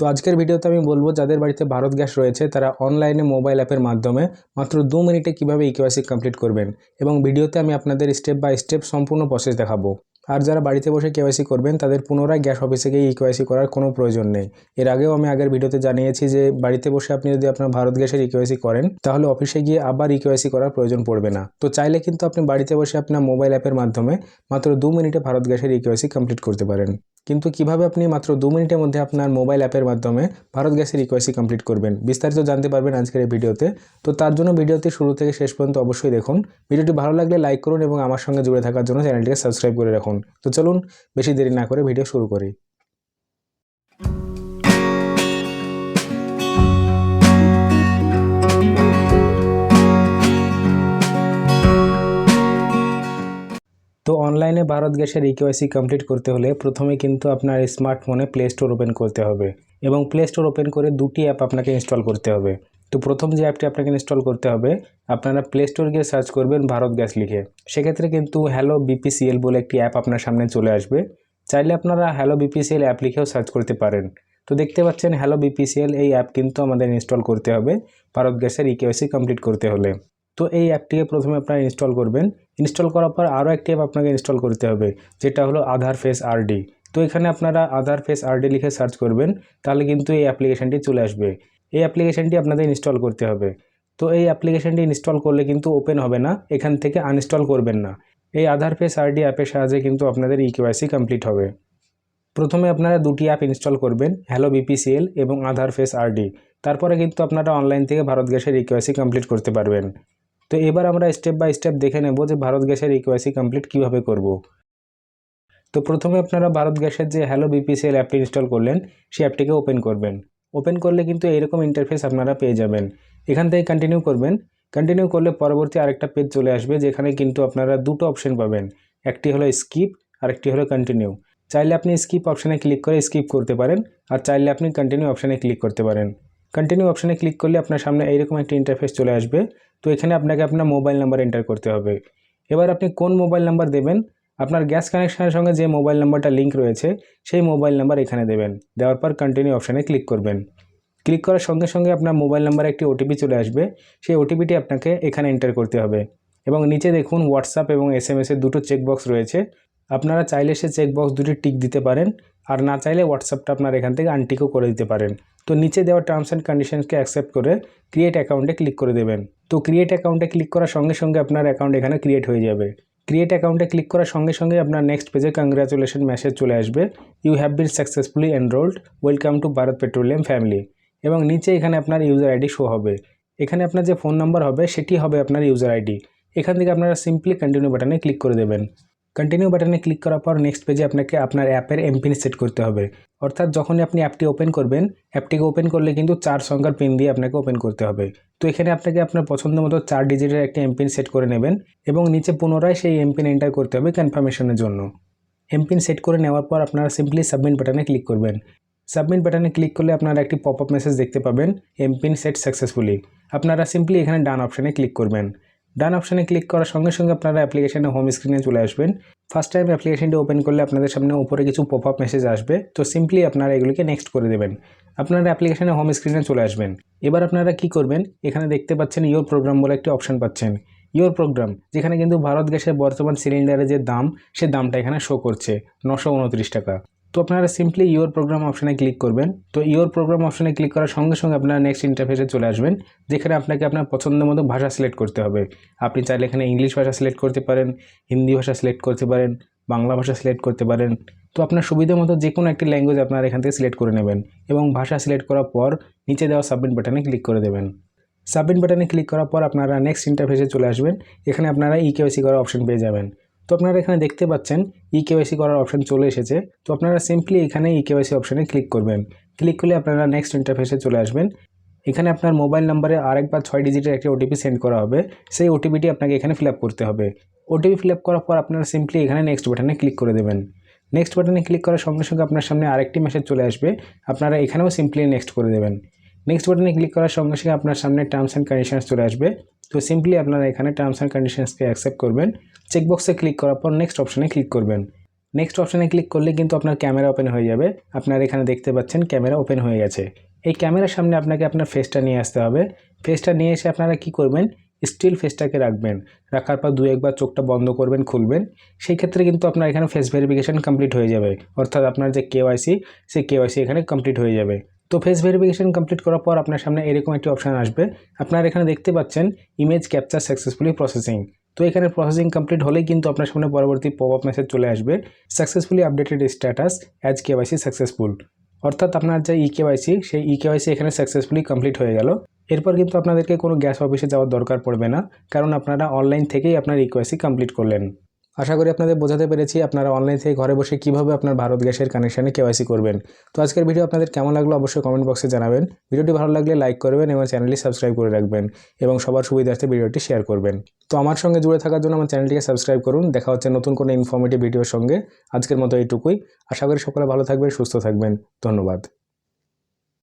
তো আজকের ভিডিওতে আমি বলব, যাদের বাড়িতে ভারত গ্যাস রয়েছে, তারা অনলাইনে মোবাইল অ্যাপের মাধ্যমে মাত্র দু মিনিটে কীভাবে ইকেওয়াইসি কমপ্লিট করবেন এবং ভিডিওতে আমি আপনাদের স্টেপ বাই স্টেপ সম্পূর্ণ প্রসেস দেখাবো। আর যারা বাড়িতে বসে কেওয়াইসি করবেন, তাদের পুনরায় গ্যাস অফিসে গিয়ে ইকেওয়াইসি করার কোনো প্রয়োজন নেই। এর আগেও আমি আগের ভিডিওতে জানিয়েছি যে, বাড়িতে বসে আপনি যদি আপনার ভারত গ্যাসের ইকেওয়াইসি করেন, তাহলে অফিসে গিয়ে আবার ইকেওয়াইসি করার প্রয়োজন পড়বে না। তো চাইলে কিন্তু আপনি বাড়িতে বসে আপনার মোবাইল অ্যাপের মাধ্যমে মাত্র দু মিনিটে ভারত গ্যাসের ইকেওয়াইসি কমপ্লিট করতে পারেন। কিন্তু কীভাবে আপনি মাত্র দু মিনিটের মধ্যে আপনার মোবাইল অ্যাপের মাধ্যমে ভারত গ্যাসের রিকোয়েসি কমপ্লিট করবেন? বিস্তারিত জানতে পারবেন আজকের এই ভিডিওতে। তো তার জন্য ভিডিওটি শুরু থেকে শেষ পর্যন্ত অবশ্যই দেখুন। ভিডিওটি ভালো লাগলে লাইক করুন এবং আমার সঙ্গে জুড়ে থাকার জন্য চ্যানেলটিকে সাবস্ক্রাইব করে রাখুন। তো চলুন, বেশি দেরি না করে ভিডিও শুরু করি। অনলাইনে ভারত গ্যাসের ইকেওয়াইসি কমপ্লিট করতে হলে প্রথমে কিন্তু আপনার স্মার্টফোনে প্লে স্টোর ওপেন করতে হবে এবং প্লে স্টোর ওপেন করে দুটি অ্যাপ আপনাকে ইনস্টল করতে হবে। তো প্রথম যে অ্যাপটি আপনাকে ইনস্টল করতে হবে, আপনারা প্লে স্টোর গিয়ে সার্চ করবেন ভারত গ্যাস লিখে। সেক্ষেত্রে কিন্তু হ্যালো বিপিসিএল বলে একটি অ্যাপ আপনার সামনে চলে আসবে। চাইলে আপনারা হ্যালো বিপিসিএল অ্যাপ লিখেও সার্চ করতে পারেন। তো দেখতে পাচ্ছেন হ্যালো বিপিসিএল এই অ্যাপ কিন্তু আমাদের ইনস্টল করতে হবে ভারত গ্যাসের ইকেওয়াইসি কমপ্লিট করতে হলে। তো এই অ্যাপটিকে প্রথমে আপনারা ইনস্টল করবেন। ইনস্টল করার পর আরও একটি অ্যাপ আপনাকে ইনস্টল করতে হবে, যেটা হলো আধার ফেস আরডি তো এখানে আপনারা আধার ফেস আরডি লিখে সার্চ করবেন, তাহলে কিন্তু এই অ্যাপ্লিকেশানটি চলে আসবে। এই অ্যাপ্লিকেশানটি আপনাদের ইনস্টল করতে হবে। তো এই অ্যাপ্লিকেশানটি ইনস্টল করলে কিন্তু ওপেন হবে না, এখান থেকে আনইনস্টল করবেন না। এই আধার ফেস আরডি অ্যাপের সাহায্যে কিন্তু আপনাদের ইকেওয়াইসি কমপ্লিট হবে। প্রথমে আপনারা দুটি অ্যাপ ইনস্টল করবেন হ্যালো বিপিসিএল এবং আধার ফেস আরডি তারপরে কিন্তু আপনারা অনলাইন থেকে ভারত গ্যাসের ইকেওয়াইসি কমপ্লিট করতে পারবেন। তো এবার আমরা স্টেপ বাই স্টেপ দেখে নেব যে ভারত গ্যাসের ইকোয়াইসি কমপ্লিট কীভাবে করব। তো প্রথমে আপনারা ভারত গ্যাসের যে হ্যালো বিপিসিএল অ্যাপটি ইনস্টল করলেন, সেই অ্যাপটিকে ওপেন করবেন। ওপেন করলে কিন্তু এইরকম ইন্টারফেস আপনারা পেয়ে যাবেন। এখান থেকে কন্টিনিউ করবেন। কন্টিনিউ করলে পরবর্তী আরেকটা পেজ চলে আসবে, যেখানে কিন্তু আপনারা দুটো অপশন পাবেন। একটি হলো স্কিপ আরেকটি হলো কন্টিনিউ চাইলে আপনি স্কিপ অপশানে ক্লিক করে স্কিপ করতে পারেন, আর চাইলে আপনি কন্টিনিউ অপশানে ক্লিক করতে পারেন। কন্টিনিউ অপশানে ক্লিক করলে আপনার সামনে এইরকম একটা ইন্টারফেস চলে আসবে। তো এখানে আপনাকে আপনার মোবাইল নাম্বার এন্টার করতে হবে। এবার আপনি কোন মোবাইল নাম্বার দেবেন? আপনার গ্যাস কানেকশানের সঙ্গে যে মোবাইল নাম্বারটা লিঙ্ক রয়েছে, সেই মোবাইল নাম্বার এখানে দেবেন। দেওয়ার পর কন্টিনিউ অপশানে ক্লিক করবেন। ক্লিক করার সঙ্গে সঙ্গে আপনার মোবাইল নাম্বারে একটি ওটিপি চলে আসবে। সেই ওটিপিটি আপনাকে এখানে এন্টার করতে হবে। এবং নিচে দেখুন হোয়াটসঅ্যাপ এবং এস এম এসের দুটো চেকবক্স রয়েছে। আপনারা চাইলে সে চেকবক্স দুটি টিক দিতে পারেন, আর না চাইলে হোয়াটসঅ্যাপটা আপনার এখান থেকে আনটিকও করে দিতে পারেন। তো নিচে দেওয়া টার্মস অ্যান্ড কন্ডিশনসকে অ্যাকসেপ্ট করে ক্রিয়েট অ্যাকাউন্টে ক্লিক করে দেবেন। তো ক্রিয়েট অ্যাকাউন্টে ক্লিক করার সঙ্গে সঙ্গে আপনার অ্যাকাউন্ট এখানে ক্রিয়েট হয়ে যাবে। ক্রিয়েট অ্যাকাউন্টে ক্লিক করার সঙ্গে সঙ্গে আপনার নেক্সট পেজে কংগ্রাচুলেশন মেসেজ চলে আসবে। You have been successfully enrolled welcome to Bharat petroleum family এবং নিচে এখানে আপনার ইউজার আইডি শো হবে। এখানে আপনার যে ফোন নাম্বার হবে, সেটি হবে আপনার ইউজার আইডি এখান থেকে আপনারা সিম্পলি কন্টিনিউ বাটনে ক্লিক করে দেবেন। কন্টিনিউ বাটনে ক্লিক করার পর নেক্সট পেজে আপনাকে আপনার অ্যাপের এমপিন সেট করতে হবে। অর্থাৎ যখনই আপনি অ্যাপটি ওপেন করবেন অ্যাপটিকে ওপেন করলে কিন্তু চার সংখ্যার পিন দিয়ে আপনাকে ওপেন করতে হবে। তো এখানে আপনাকে আপনার পছন্দ মতো চার ডিজিটের একটি এমপিন সেট করে নেবেন এবং নিচে পুনরায় সেই এমপিন এন্টার করতে হবে কনফার্মেশনের জন্য। এমপিন সেট করে নেওয়ার পর আপনারা সিম্পলি সাবমিট বাটনে ক্লিক করবেন। সাবমিট বাটনে ক্লিক করলে আপনারা একটি পপ আপ মেসেজ দেখতে পাবেন এমপিন সেট সাকসেসফুলি আপনারা সিম্পলি এখানে ডান অপশানে ক্লিক করবেন। ডান অপশানে ক্লিক করার সঙ্গে সঙ্গে আপনারা অ্যাপ্লিকেশনের হোম স্ক্রিনে চলে আসবেন। ফার্স্ট টাইম অ্যাপ্লিকেশনটি ওপেন করলে আপনাদের সামনে উপরে কিছু পপ আপ মেসেজ আসবে। তো সিম্পলি আপনারা এগুলিকে নেক্সট করে দেবেন। আপনারা অ্যাপ্লিকেশনের হোম স্ক্রিনে চলে আসবেন। এবার আপনারা কি করবেন? এখানে দেখতে পাচ্ছেন ইয়োর প্রোগ্রাম বলে একটি অপশান পাচ্ছেন। ইয়োর প্রোগ্রাম যেখানে কিন্তু ভারত গ্যাসের বর্তমান সিলিন্ডারের যে দাম, সে দামটা এখানে শো করছে নশো টাকা। তো আপনারা সিম্পলি ইয়োর প্রোগ্রাম অপশানে ক্লিক করবেন। তো ইয়োর প্রোগ্রাম অপশানে ক্লিক করার সঙ্গে সঙ্গে আপনারা নেক্সট ইন্টারফেসে চলে আসবেন, যেখানে আপনাকে আপনার পছন্দ মতো ভাষা সিলেক্ট করতে হবে। আপনি চাইলে এখানে ইংলিশ ভাষা সিলেক্ট করতে পারেন, হিন্দি ভাষা সিলেক্ট করতে পারেন, বাংলা ভাষা সিলেক্ট করতে পারেন। তো আপনার সুবিধা মতো যে কোনো একটি ল্যাঙ্গুয়েজ আপনারা এখান থেকে সিলেক্ট করে নেবেন এবং ভাষা সিলেক্ট করার পর নিচে দেওয়া সাবমিট বাটনে ক্লিক করে দেবেন। সাবমিট বাটনে ক্লিক করার পর আপনারা নেক্সট ইন্টারফেসে চলে আসবেন। এখানে আপনারা ই কেওয়াইসি করার অপশন পেয়ে যাবেন। তো আপনারা এখানে দেখতে পাচ্ছেন ই কেওয়াইসি করার অপশন চলে এসেছে। তো আপনারা সিম্পলি এখানে ই কেওয়াইসি অপশানে ক্লিক করবেন। ক্লিক করলে আপনারা নেক্সট ইন্টারফেসে চলে আসবেন। এখানে আপনার মোবাইল নাম্বারে আরেকবার ছয় ডিজিটের একটি ওটিপি সেন্ড করা হবে। সেই ওটিপিটি আপনাকে এখানে ফিল করতে হবে। ওটিপি ফিল করার পর আপনারা সিম্পলি এখানে নেক্সট বাটনে ক্লিক করে দেবেন। নেক্সট বাটনে ক্লিক করার সঙ্গে সঙ্গে আপনার সামনে আরেকটি মেসেজ চলে আসবে। আপনারা এখানেও সিম্পলি নেক্সট করে দেবেন। নেক্সট বাটনে ক্লিক করার সঙ্গে সঙ্গে আপনার সামনে টার্মস অ্যান্ড কন্ডিশনস চলে আসবে। তো সিম্পলি আপনারা এখানে টার্মস অ্যান্ড কন্ডিশনসকে অ্যাকসেপ্ট করবেন। চেকবক্সে ক্লিক করার পর নেক্সট অপশানে ক্লিক করবেন। নেক্সট অপশানে ক্লিক করলে কিন্তু আপনার ক্যামেরা ওপেন হয়ে যাবে। আপনার এখানে দেখতে পাচ্ছেন ক্যামেরা ওপেন হয়ে গেছে। এই ক্যামেরার সামনে আপনাকে আপনার ফেসটা নিয়ে আসতে হবে। ফেসটা নিয়ে এসে আপনারা কি করবেন? স্টিল ফেসটাকে রাখবেন। রাখার পর দু একবার চোখটা বন্ধ করবেন, খুলবেন। সেই ক্ষেত্রে কিন্তু আপনার এখানে ফেস ভেরিফিকেশান কমপ্লিট হয়ে যাবে। অর্থাৎ আপনার যে কেওয়াইসি সেই কেওয়াইসি এখানে কমপ্লিট হয়ে যাবে। তো ফেস ভেরিফিকেশান কমপ্লিট করার পর আপনার সামনে এরকম একটি অপশান আসবে। আপনার এখানে দেখতে পাচ্ছেন ইমেজ ক্যাপচার সাকসেসফুলি প্রসেসিং তো এখানে প্রসেসিং কমপ্লিট হলেই কিন্তু আপনার সামনে পরবর্তী পপ আপ মেসেজ চলে আসবে successfully updated status as KYC successful অর্থাৎ আপনার যে ই কেওয়াইসি সেই ই কেওয়াইসি এখানে সাকসেসফুলি কমপ্লিট হয়ে গেল। এরপর কিন্তু আপনাদেরকে কোনো গ্যাস অফিসে যাওয়ার দরকার পড়বে না, কারণ আপনারা অনলাইন থেকেই আপনার ই কেওয়াইসি কমপ্লিট করলেন। আশা করি আপনাদের বোঝাতে পেরেছি আপনারা অনলাইন থেকে ঘরে বসে কীভাবে আপনার ভারত গ্যাসের কানেকশানে কেওয়াইসি করবেন। তো আজকের ভিডিও আপনাদের কেমন লাগল অবশ্যই কমেন্ট বক্সে জানাবেন। ভিডিওটি ভালো লাগলে লাইক করবেন এবং চ্যানেলটি সাবস্ক্রাইব করে রাখবেন এবং সবার সুবিধার্থে ভিডিওটি শেয়ার করবেন। তো আমার সঙ্গে জুড়ে থাকার জন্য আমার চ্যানেলটিকে সাবস্ক্রাইব করুন। দেখা হচ্ছে নতুন কোনো ইনফরমেটিভ ভিডিওর সঙ্গে। আজকের মতো এইটুকুই। আশা করি সকলে ভালো থাকবেন, সুস্থ থাকবেন। ধন্যবাদ।